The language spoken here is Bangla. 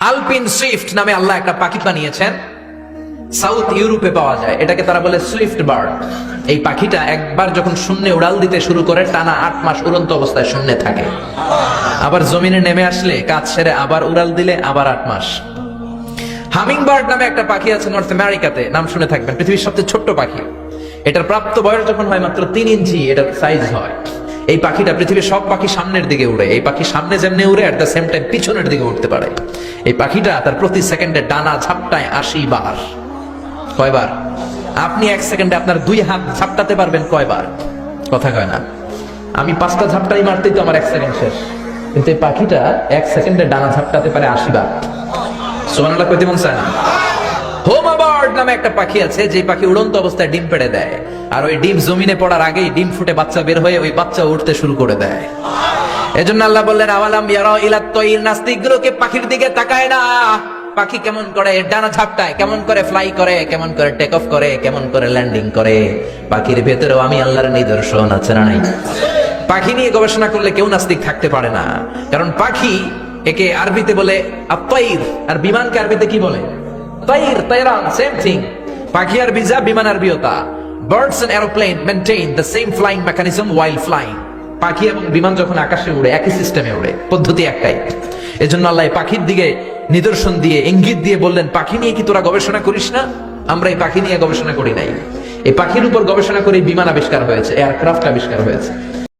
আলপিন সুইফট নামে আল্লাহ একটা পাখি বানিয়েছেন। সাউথ ইউরোপে পাওয়া যায়। এটাকে তারা বলে সুইফট বার্ড। এই পাখিটা একবার যখন শূন্যে উড়াল দিতে শুরু করে, টানা আট মাস উড়ন্ত অবস্থায় শূন্যে থাকে। আবার জমিনে নেমে আসলে কাজ সেরে আবার উড়াল দিলে আবার আট মাস। হামিং বার্ড নামে একটা পাখি আছে নর্থ আমেরিকাতে। নাম শুনে থাকবেন, পৃথিবীর সবচেয়ে ছোট্ট পাখি। এটার প্রাপ্ত বয়স যখন হয় মাত্র তিন ইঞ্চি, এটার সাইজ হয়। এই পাখিটা পৃথিবীর সব পাখি সামনের দিকে উড়ে, এই পাখি সামনে যেমনি উড়ে অ্যাট দ্য সেম টাইম পিছনের দিকে উঠতে পারে। এই পাখিটা তার প্রতি সেকেন্ডে ডানা ঝাপটায় আশি বার। কয়বার? আপনি এক সেকেন্ডে আপনার দুই হাত ঝাপটাতে পারবেন কয়বার? কথা কয় না। আমি পাঁচটা ঝাপটাই মারতেই তো আমার এক সেকেন্ড শেষ। কিন্তু এই পাখিটা এক সেকেন্ডে ডানা ঝাপটাতে পারে আশি বার। সোমানাল্লাহ কইতে মন চায় না? হোমা বার্ড নামে একটা পাখি আছে যে পাখি উড়ন্ত অবস্থায় ডিম পেড়ে দেয়। আর ওই ডিম জমিনে পড়ার আগেই ডিম ফুটে বাচ্চা বের হয়ে ওই বাচ্চা উঠতে শুরু করে দেয়। এজন্য আল্লাহ বললেন, আওয়ালাম ইলা নাস্তিকগুলোকে পাখির দিকে তাকায় না। পাখি কেমন করে ডানা ঝাপটায়, কেমন করে ফ্লাই করে, কেমন করে টেক অফ করে, কেমন করে ল্যান্ডিং করে। পাখির ভেতরেও আমি আল্লাহর নিদর্শন, আছে না নাই? পাখি নিয়ে গবেষণা করলে কেউ নাস্তিক থাকতে পারে না। কারণ পাখি একে আরবিতে বলে আত্মাইর আর বিমানকে আরবিতে কি বলে? তাইর তাইরান সেম থিং পাখি আর বিজা বিমান আরবিয়তা birds and aeroplane maintain the same flying mechanism while flying পাখি এবং বিমান যখন আকাশে উড়ে, একই সিস্টেমে উড়ে, পদ্ধতি একটাই। এজন্য আল্লাহ পাখির দিকে নিদর্শন দিয়ে ইঙ্গিত দিয়ে বললেন, পাখি নিয়ে কি তোরা গবেষণা করিস না? আমরা এই পাখি নিয়ে গবেষণা করি নাই। এই পাখির উপর গবেষণা করে বিমান আবিষ্কার হয়েছে এয়ারক্রাফট আবিষ্কার হয়েছে।